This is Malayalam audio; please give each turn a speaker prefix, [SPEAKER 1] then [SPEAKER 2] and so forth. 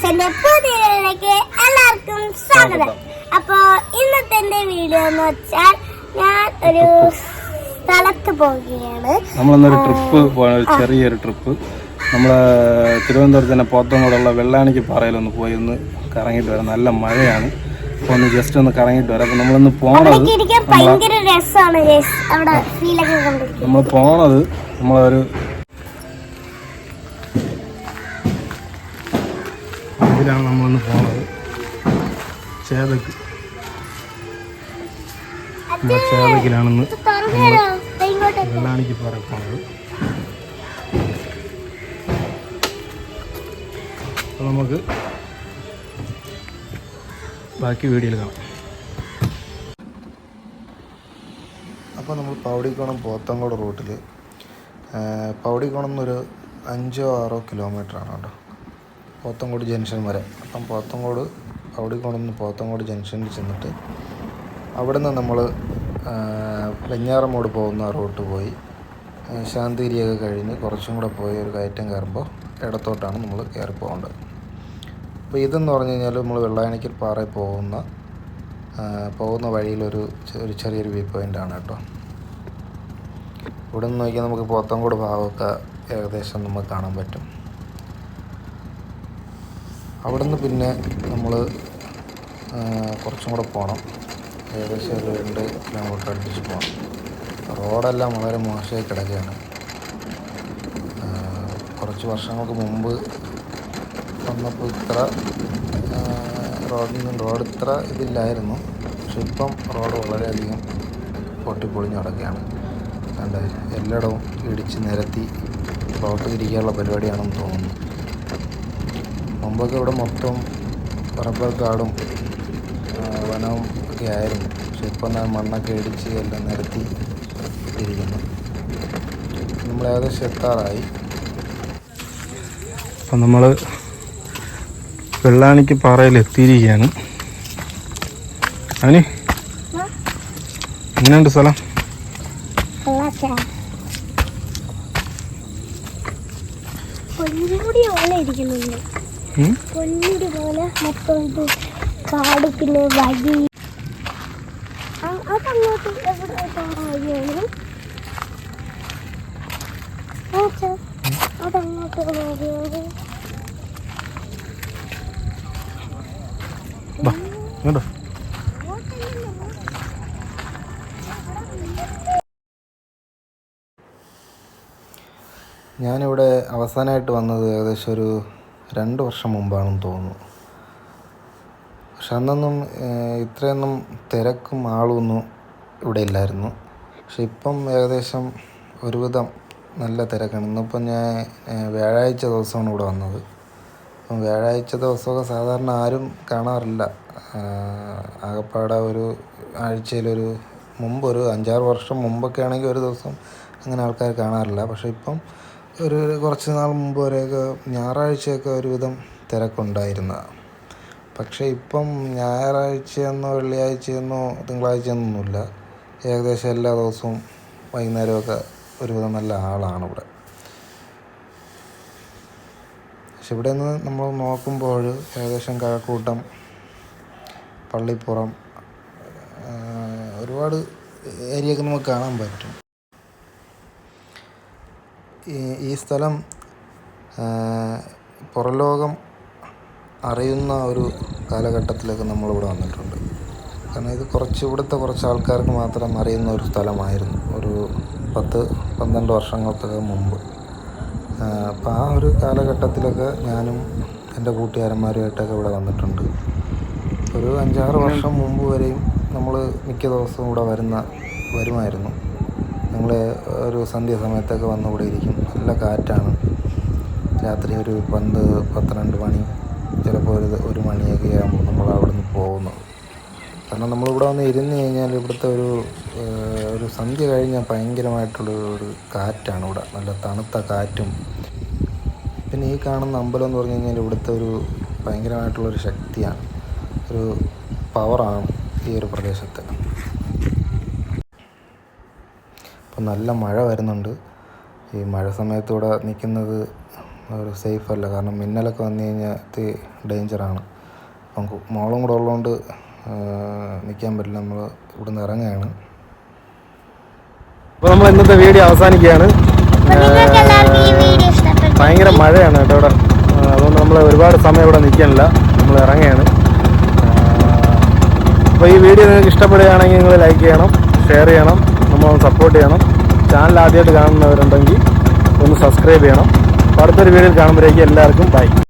[SPEAKER 1] ഗൈസ് പുതിയ പുതിയതിലേക്ക് എല്ലാവർക്കും സ്വാഗതം. അപ്പോ ഇന്നത്തെ എന്റെ വീഡിയോ എന്ന് വെച്ചാൽ ഞാൻ ഒരു സ്ഥലത്ത് പോവുകയാണ്.
[SPEAKER 2] നമ്മളൊന്നൊരു ട്രിപ്പ് ചെറിയൊരു ട്രിപ്പ്. നമ്മളെ തിരുവനന്തപുരത്ത് തന്നെ പോത്തങ്കോടുള്ള വെള്ളാണിക്ക് പാറയിലൊന്ന് പോയി ഒന്ന് കറങ്ങിയിട്ട് വരാം. നല്ല മഴയാണ്. അപ്പോൾ ഒന്ന് ജസ്റ്റ് ഒന്ന് കറങ്ങിയിട്ട് വരാം. അപ്പോൾ നമ്മളൊന്ന് പോണത് നമ്മൾ പോണത് നമ്മളൊരു ഇതിലാണ് നമ്മളൊന്ന് പോണത്. ചേതക്ക്. നമ്മൾ ചേതക്കിലാണെന്ന് വെള്ളാണിക്ക് പോണത്. അപ്പോൾ നമുക്ക് ബാക്കി വീഡിയോയിൽ കാണാം.
[SPEAKER 3] അപ്പോൾ നമ്മൾ പൗടിക്കോണം പോത്തങ്കോട് റൂട്ടിൽ പൗടിക്കോണം എന്നൊരു അഞ്ചോ ആറോ കിലോമീറ്റർ ആണ് കേട്ടോ. പോത്തങ്കോട് ജംഗ്ഷൻ വരെ. അപ്പം പോത്തങ്കോട് അവിടെ കൊണ്ടുവന്ന് പോത്തങ്കോട് ജംഗ്ഷനിൽ ചെന്നിട്ട് അവിടെ നിന്ന് നമ്മൾ വെഞ്ഞാറമോട് പോകുന്ന റൂട്ട് പോയി. ശാന്തിഗിരിയൊക്കെ കഴിഞ്ഞ് കുറച്ചും കൂടെ പോയി ഒരു കയറ്റം കയറുമ്പോൾ ഇടത്തോട്ടാണ് നമ്മൾ കയറി പോകേണ്ടത്. അപ്പോൾ ഇതെന്ന് പറഞ്ഞു കഴിഞ്ഞാൽ നമ്മൾ വെള്ളായണിക്കൽ പാറയിൽ പോകുന്ന പോകുന്ന വഴിയിലൊരു ഒരു ചെറിയൊരു വ്യൂ പോയിന്റാണ് കേട്ടോ. ഇവിടെ നിന്ന് നോക്കിയാൽ നമുക്ക് പോത്തങ്കോട് ഭാഗമൊക്കെ ഏകദേശം നമുക്ക് കാണാൻ പറ്റും. അവിടെ നിന്ന് പിന്നെ നമ്മൾ കുറച്ചും കൂടെ പോകണം ഏകദേശം ഒരു രണ്ട് കിലോമീറ്റർ അടുപ്പിച്ച് പോകണം റോഡെല്ലാം വളരെ മോശമായി കിടക്കുകയാണ്. കുറച്ച് വർഷങ്ങൾക്ക് മുമ്പ് വന്നപ്പോൾ ഇത്ര റോഡിൽ റോഡ് ഇത്ര ഇതില്ലായിരുന്നു. പക്ഷെ ഇപ്പം റോഡ് വളരെയധികം പൊട്ടിപ്പൊളിഞ്ഞ് കിടക്കുകയാണ് കണ്ട് എല്ലായിടവും ഇടിച്ച് നിരത്തി റോഡ് തിരിക്കാനുള്ള പരിപാടിയാണെന്ന് തോന്നുന്നു. മുമ്പൊക്കെ ഇവിടെ മൊത്തം റബ്ബർ കാടും വനവും ഒക്കെ ആയിരുന്നു. പക്ഷെ ഇപ്പം മണ്ണൊക്കെ ഇടിച്ച് എല്ലാം നിരത്തി ഇരിക്കുന്നു. നമ്മൾ ഏകദേശം എത്താറായി.
[SPEAKER 2] അപ്പം നമ്മൾ വെള്ളാണിക്ക് പാറയിൽ എത്തിയിരിക്കുകയാണ്. അവന് എങ്ങനെയുണ്ട് സ്ഥലം?
[SPEAKER 1] ഇരിക്കുന്നുണ്ട്. പോലെ മൊത്തം ഇത് കാട് പിന്നെ വഴി അതങ്ങോട്ട് എവിടെ. അതങ്ങോട്ട്
[SPEAKER 3] ഞാനിവിടെ അവസാനമായിട്ട് വന്നത് ഏകദേശം ഒരു രണ്ട് വർഷം മുമ്പാണെന്ന് തോന്നുന്നു. പക്ഷെ അന്നൊന്നും ഇത്രയൊന്നും തിരക്കും ആളൊന്നും ഇവിടെ ഇല്ലായിരുന്നു. പക്ഷെ ഇപ്പം ഏകദേശം ഒരുവിധം നല്ല തിരക്കാണ്. ഇന്നിപ്പം ഞാൻ വ്യാഴാഴ്ച ദിവസമാണ് ഇവിടെ വന്നത്. അപ്പം വ്യാഴാഴ്ച ദിവസമൊക്കെ സാധാരണ ആരും കാണാറില്ല. ആകപ്പാടെ ഒരു ആഴ്ചയിലൊരു മുമ്പ് ഒരു അഞ്ചാറ് വർഷം മുമ്പൊക്കെ ആണെങ്കിൽ ഒരു ദിവസം അങ്ങനെ ആൾക്കാർ കാണാറില്ല. പക്ഷെ ഇപ്പം ഒരു കുറച്ച് നാൾ മുമ്പ് വരെയൊക്കെ ഞായറാഴ്ചയൊക്കെ ഒരുവിധം തിരക്കുണ്ടായിരുന്നതാണ് പക്ഷേ ഇപ്പം ഞായറാഴ്ചയെന്നോ വെള്ളിയാഴ്ചയെന്നോ തിങ്കളാഴ്ചയെന്നൊന്നുമില്ല. ഏകദേശം എല്ലാ ദിവസവും വൈകുന്നേരമൊക്കെ ഒരുവിധം നല്ല ആളാണ് ഇവിടെ. പക്ഷെ ഇവിടെ നിന്ന് നമ്മൾ നോക്കുമ്പോൾ ഏകദേശം കഴക്കൂട്ടം പള്ളിപ്പുറം ഒരുപാട് ഏരിയയൊക്കെ നമുക്ക് കാണാൻ പറ്റും. ഈ സ്ഥലം പുറംലോകം അറിയുന്ന ഒരു കാലഘട്ടത്തിലൊക്കെ നമ്മളിവിടെ വന്നിട്ടുണ്ട്. കാരണം ഇത് കുറച്ച് ഇവിടുത്തെ കുറച്ച് ആൾക്കാർക്ക് മാത്രം അറിയുന്ന ഒരു സ്ഥലമായിരുന്നു. ഒരു പത്ത് പന്ത്രണ്ട് വർഷങ്ങൾക്കൊക്കെ മുമ്പ്. അപ്പോൾ ആ ഒരു കാലഘട്ടത്തിലൊക്കെ ഞാനും എന്റെ കൂട്ടുകാരന്മാരുമായിട്ടൊക്കെ ഇവിടെ വന്നിട്ടുണ്ട്. ഒരു അഞ്ചാറ് വർഷം മുമ്പ് വരെയും നമ്മൾ മിക്ക ദിവസവും ഇവിടെ വരുന്ന വരുമായിരുന്നു. ഞങ്ങൾ ഒരു സന്ധ്യ സമയത്തൊക്കെ വന്ന് ഇവിടെ ഇരിക്കും. നല്ല കാറ്റാണ്. രാത്രി ഒരു പന്ത് പന്ത്രണ്ട് മണി ചിലപ്പോൾ ഒരു ഒരു മണിയൊക്കെ ആകുമ്പോൾ നമ്മൾ അവിടെ നിന്ന് പോകുന്നത് കാരണം നമ്മളിവിടെ വന്ന് ഇരുന്ന് കഴിഞ്ഞാൽ ഇവിടുത്തെ ഒരു ഒരു സന്ധ്യ കഴിഞ്ഞാൽ ഭയങ്കരമായിട്ടുള്ള ഒരു കാറ്റാണ് ഇവിടെ. നല്ല തണുത്ത കാറ്റും. പിന്നെ ഈ കാണുന്ന അമ്പലം എന്ന് പറഞ്ഞു കഴിഞ്ഞാൽ ഇവിടുത്തെ ഒരു ഭയങ്കരമായിട്ടുള്ളൊരു ശക്തിയാണ്. ഒരു പവറാണ് ഈ ഒരു പ്രദേശത്ത്. ഇപ്പം നല്ല മഴ വരുന്നുണ്ട്. ഈ മഴ സമയത്ത് ഇവിടെ നിൽക്കുന്നത് ഒരു സേഫ് അല്ല. കാരണം മിന്നലൊക്കെ വന്നു കഴിഞ്ഞാൽ ഇത് ഡേഞ്ചറാണ് അപ്പം മോളും കൂടെ ഉള്ളതുകൊണ്ട് നിൽക്കാൻ പറ്റില്ല. നമ്മൾ ഇവിടുന്ന് ഇറങ്ങുകയാണ്.
[SPEAKER 2] അപ്പോൾ നമ്മൾ ഇന്നത്തെ വീഡിയോ അവസാനിക്കുകയാണ്. ഭയങ്കര മഴയാണ് കേട്ടോ ഇവിടെ. അതുകൊണ്ട് നമ്മൾ ഒരുപാട് സമയം ഇവിടെ നിൽക്കാനില്ല. നമ്മൾ ഇറങ്ങുകയാണ്. അപ്പോൾ ഈ വീഡിയോ നിങ്ങൾക്ക് ഇഷ്ടപ്പെടുകയാണെങ്കിൽ നിങ്ങൾ ലൈക്ക് ചെയ്യണം ഷെയർ ചെയ്യണം. നമ്മൾ സപ്പോർട്ട് ചെയ്യണം. ചാനൽ ആദ്യമായിട്ട് കാണുന്നവരുണ്ടെങ്കിൽ ഒന്ന് സബ്സ്ക്രൈബ് ചെയ്യണം. അടുത്തൊരു വീഡിയോയിൽ കാണുമ്പോഴേക്കും എല്ലാവർക്കും ബൈ